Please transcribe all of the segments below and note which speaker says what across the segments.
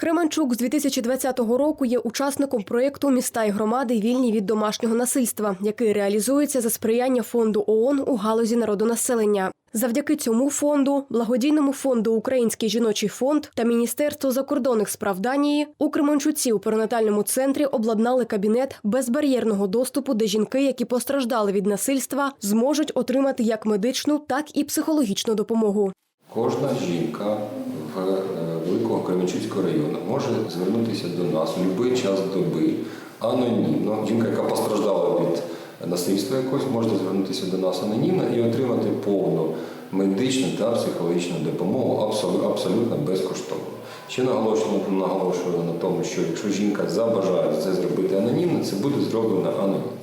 Speaker 1: Кременчук з 2020 року є учасником проєкту Міста і громади вільні від домашнього насильства, який реалізується за сприяння фонду ООН у галузі народонаселення. Завдяки цьому фонду, благодійному фонду Український жіночий фонд та Міністерству закордонних справ Данії у Кременчуці у перинатальному центрі обладнали кабінет безбар'єрного доступу, де жінки, які постраждали від насильства, зможуть отримати як медичну, так і психологічну допомогу.
Speaker 2: Кожна жінка Кременчуцького району може звернутися до нас у будь-який час доби анонімно. Жінка, яка постраждала від насильства якогось, може звернутися до нас анонімно і отримати повну медичну та психологічну допомогу абсолютно, безкоштовно. Ще наголошую, наголошую на тому, що якщо жінка забажає це зробити анонімно, це буде зроблено анонімно.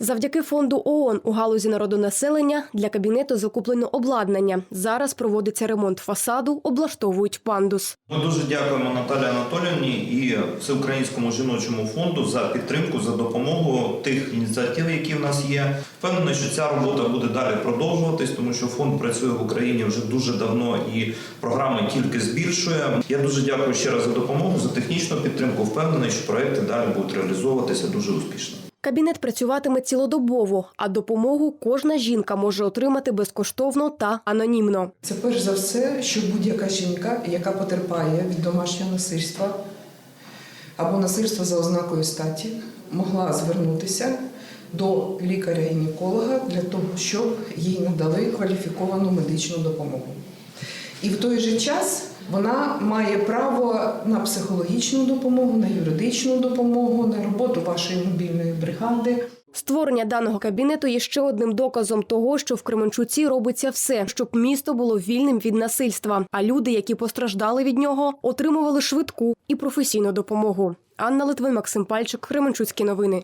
Speaker 1: Завдяки фонду ООН у галузі народонаселення для кабінету закуплено обладнання. Зараз проводиться ремонт фасаду, облаштовують пандус.
Speaker 3: Ми дуже дякуємо Наталі Анатоліївні і Всеукраїнському жіночому фонду за підтримку, за допомогу тих ініціатив, які в нас є. Впевнений, що ця робота буде далі продовжуватись, тому що фонд працює в Україні вже дуже давно і програми тільки збільшує. Я дуже дякую ще раз за допомогу, за технічну підтримку. Впевнений, що проекти далі будуть реалізовуватися дуже успішно.
Speaker 1: Кабінет працюватиме цілодобово, а допомогу кожна жінка може отримати безкоштовно та анонімно.
Speaker 4: Це перш за все, що будь-яка жінка, яка потерпає від домашнього насильства або насильства за ознакою статі, могла звернутися до лікаря-гінеколога для того, щоб їй надали кваліфіковану медичну допомогу. І в той же час вона має право на психологічну допомогу, на юридичну допомогу, на роботу вашої мобільної бригади.
Speaker 1: Створення даного кабінету є ще одним доказом того, що в Кременчуці робиться все, щоб місто було вільним від насильства. А люди, які постраждали від нього, отримували швидку і професійну допомогу. Анна Литвин, Максим Пальчик, Кременчуцькі новини.